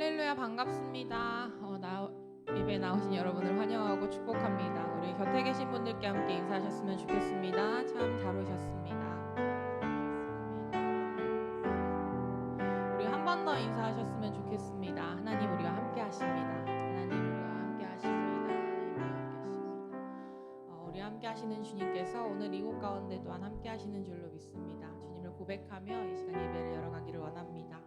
할렐루야 반갑습니다. 어, 나, 예배 나오신 여러분을 환영하고 축복합니다. 우리 곁에 계신 분들께 함께 인사하셨으면 좋겠습니다. 참 잘 오셨습니다. 우리 한 번 더 인사하셨으면 좋겠습니다. 하나님 우리와 함께 하십니다. 하나님 우리와 함께 하십니다. 하나님 우리와 함께 하십니다. 어, 우리 함께 하시는 주님께서 오늘 이곳 가운데 또한 함께 하시는 줄로 믿습니다. 주님을 고백하며 이 시간 예배를 열어가기를 원합니다.